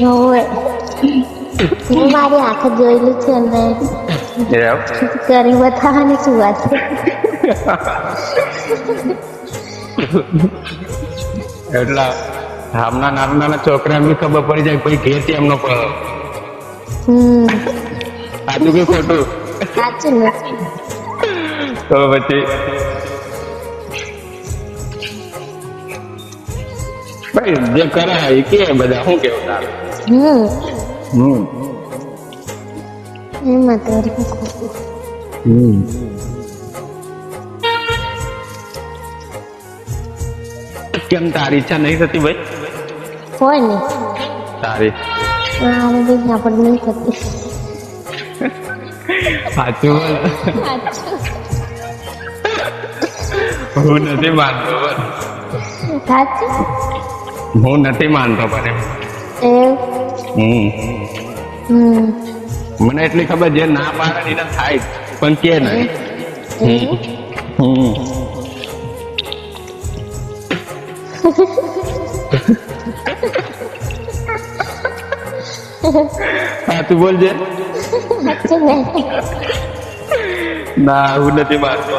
હોવે હું મારી આંખ જોયેલું છે ને કરી બતાવવાની શું વાત છે? એટલા આમના નાના નાના છોકરાને બી ખબર પડી જાય ભાઈ ઘેર એમનો પડો હમ. સાચું કે ખોટું? સાચું ને. તો પછી? ભાઈ જે કરે એ કે બધા શું કેવું તારે? હમ એમાં હમ કેમ તારી ઈચ્છા નહીં થતી ભાઈ? હોય ને તારી મારે બીજા પણ નહીં થતી. સાચું બોલ. હું નથી માનતો સાચું? હું નથી માનતો પણ એમ. હમ. મને એટલી ખબર જે ના પાડે એને થાય પણ કે નહીં. હમ. હમ. સાચું બોલજે ના હું નથી મારતો.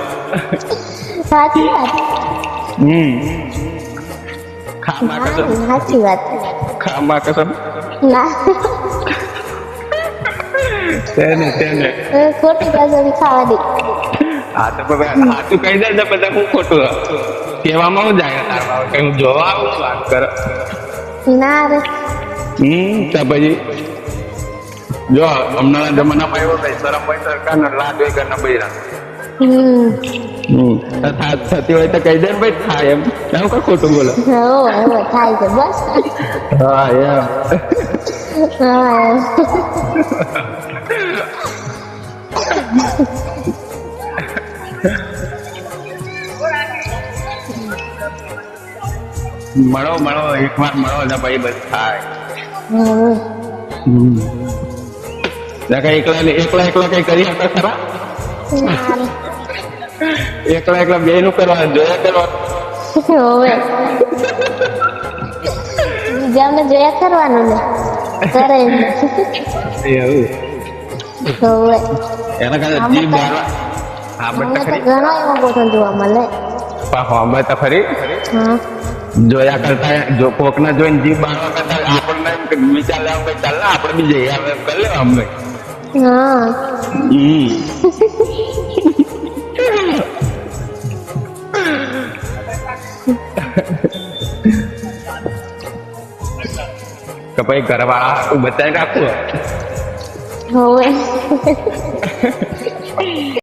સાચી વાત. હમ. ખામા કસમ. હા, સાચી વાત. ખામા કસમ. ના. તેને તેને. ખોટી બાજુ ખાવા દે હા તો પછી સાચું કહી દે ને બધા હું ખોટું કહેવામાં હું જાય તારમાં કઈ હું જોવા આવું છું વાત કરે. ના રે. હમ તો પછી જો હમણાં જમાનામાં એવો ભાઈ શરમ હોય સરકાર લાડ ઘરના બૈરા. થતી હોય તો કહી દે ભાઈ થાય એમ. એમ કઈ ખોટું બોલો? થાય છે બસ. હા એમ. મળો મળો એક વાર મળો એટલે ભાઈ બસ થાય. હમ. એકલા એકલા એકલા કઈ કરી શકે ખરા? ના રે એકલા એકલા બે નું કરવા જોયા કરવા હોવે બીજાને જોયા કરવાનું ને કરે એવું હોવે એના કારણે આમાં જીભ તો- બાળવા હા અમને બટ તો ખરી ઘણો એવો ગોઠણ જોવા મળે પણ હોંભે તો ખરી હા જોયા કરતા જો કોકને જોઈને જીભ બાળવા કરતા આપણને એમ કે વિચાર લેવા કે ચાલ ને આપણે બી જઈએ આવે એમ કરી લેવા અમને હા કે ભાઈ ઘરવાળા હાટું બચાવી રાખવું હોવે.